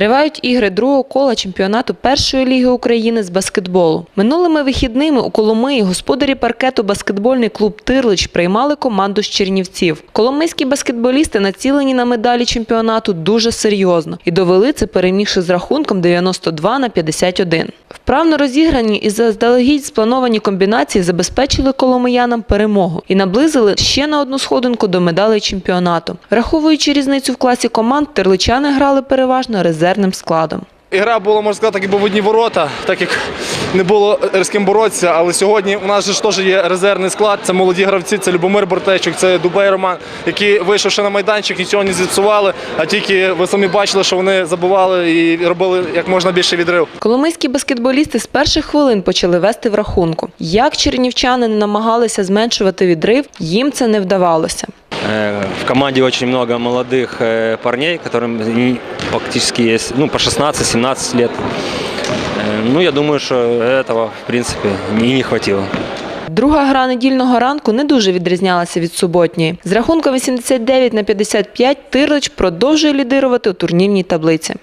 Тривають ігри другого кола чемпіонату першої ліги України з баскетболу. Минулими вихідними у Коломиї господарі паркету баскетбольний клуб Тирлич приймали команду з Чернівців. Коломийські баскетболісти націлені на медалі чемпіонату дуже серйозно і довели це, перемігши з рахунком 92 на 51. Вправно розіграні і заздалегідь сплановані комбінації забезпечили коломиянам перемогу і наблизили ще на одну сходинку до медалей чемпіонату. Враховуючи різницю в класі команд, терличани грали переважно резервним складом. Ігра була, можна сказати, так якби в одні ворота, так як не було з ким боротися. Але сьогодні у нас же ж теж є резервний склад. Це молоді гравці, це Любомир Бортечук, це Дубей Роман, які вийшовши на майданчик, нічого не зіпсували. А тільки ви самі бачили, що вони забували і робили як можна більше відрив. Коломийські баскетболісти з перших хвилин почали вести в рахунку. Як чернівчани не намагалися зменшувати відрив, їм це не вдавалося. Э, В команде очень много молодых э, парней, которым н- фактически есть ну, по 16-17 лет. Э, Ну, я думаю, що этого, в принципі, і не хватило. Друга гра недільного ранку не дуже відрізнялася від суботньої. З рахунком 89 на 55 Тирлич продовжує лідирувати у турнірній таблиці.